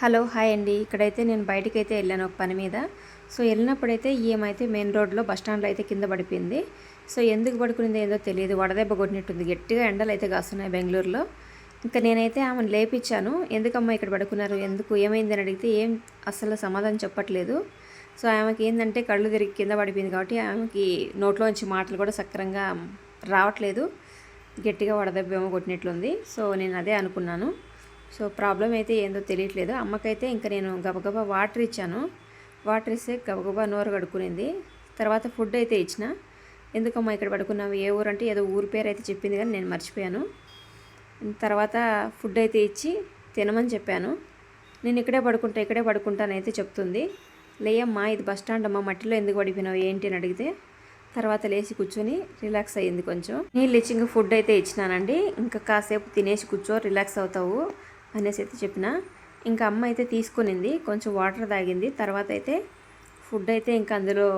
Hello hi అండి. ఇక్కడైతే నేను బయటికి అయితే వెళ్ళాను ఒక పని మీద. సో వెళ్ళినప్పుడైతే ఏమైతే మెయిన్ రోడ్లో బస్ స్టాండ్లో అయితే కింద పడిపోయింది. సో ఎందుకు పడుకునిందో ఏదో తెలియదు. వడదెబ్బ కొట్టినట్టుంది. గట్టిగా ఎండలు అయితే కాస్తున్నాయి బెంగళూరులో. ఇంకా నేనైతే ఆమెను లేపించాను. ఎందుకమ్మా ఇక్కడ పడుకున్నారు? ఎందుకు? ఏమైంది అని అడిగితే ఏం అసలు సమాధానం చెప్పట్లేదు. సో ఆమెకి ఏంటంటే కళ్ళు తిరిగి కింద పడిపోయింది కాబట్టి ఆమెకి నోట్లోంచి మాటలు కూడా సక్రంగా రావట్లేదు. గట్టిగా వడదెబ్బేమో కొట్టినట్లుంది. సో నేను అదే అనుకున్నాను. సో ప్రాబ్లం అయితే ఏందో తెలియట్లేదు. అమ్మకైతే ఇంకా నేను గబగబా వాటర్ ఇచ్చాను. వాటర్ ఇస్తే గబగబా నోరు కడుక్కునింది. తర్వాత ఫుడ్ అయితే ఇచ్చిన. ఎందుకమ్మా ఇక్కడ పడుకున్నావు? ఏ ఊరు అంటే ఏదో ఊరి పేరు అయితే చెప్పింది కానీ నేను మర్చిపోయాను. తర్వాత ఫుడ్ అయితే ఇచ్చి తినమని చెప్పాను. నేను ఇక్కడే పడుకుంటా ఇక్కడే పడుకుంటానైతే చెప్తుంది. లేయమ్మా ఇది బస్ స్టాండ్ అమ్మా మట్టిలో ఎందుకు పడిపోయినావు? ఏంటి అని అడిగితే తర్వాత లేచి కూర్చొని రిలాక్స్ అయ్యింది కొంచెం. నీళ్ళు ఇచ్చి ఇంకా ఫుడ్ అయితే ఇచ్చినానండి. ఇంకా కాసేపు తినేసి కూర్చో రిలాక్స్ అవుతావు. అనేసి అయితే చెప్పిన. ఇంకా అమ్మ అయితే తీసుకునింది. కొంచెం వాటర్ తాగింది. తర్వాత అయితే ఫుడ్ అయితే ఇంకా అందులో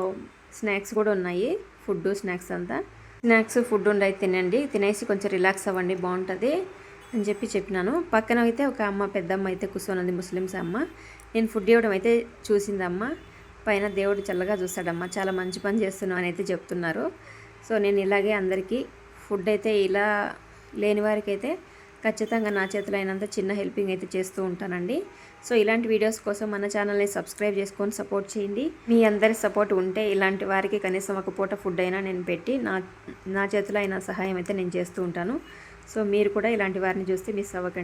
స్నాక్స్ కూడా ఉన్నాయి. ఫుడ్ స్నాక్స్ అంతా. స్నాక్స్ ఫుడ్ ఉండయి తినండి. తినేసి కొంచెం రిలాక్స్ అవ్వండి బాగుంటుంది అని చెప్పి చెప్పినాను. పక్కన అయితే ఒక అమ్మ పెద్దమ్మ అయితే కూర్చోనుంది ముస్లిమ్స్ అమ్మ. నేను ఫుడ్ ఇవ్వడం అయితే చూసింది అమ్మ. పైన దేవుడు చల్లగా చూస్తాడమ్మ. చాలా మంచి పని చేస్తున్నావు అని అయితే చెప్తున్నారు. సో నేను ఇలాగే అందరికీ ఫుడ్ అయితే ఇలా లేని వారికైతే అయితే ఖచ్చితంగా నా చేతిలో అయినంత చిన్న హెల్పింగ్ అయితే చేస్తూ ఉంటానండి. సో ఇలాంటి వీడియోస్ కోసం మన ఛానల్ని సబ్స్క్రైబ్ చేసుకొని సపోర్ట్ చేయండి. మీ అందరి సపోర్ట్ ఉంటే ఇలాంటి వారికి కనీసం ఒక పూట ఫుడ్ అయినా నేను పెట్టి నా నా చేతిలో అయిన సహాయం అయితే నేను చేస్తూ ఉంటాను. సో మీరు కూడా ఇలాంటి వారిని చూస్తే మిస్ అవ్వకండి.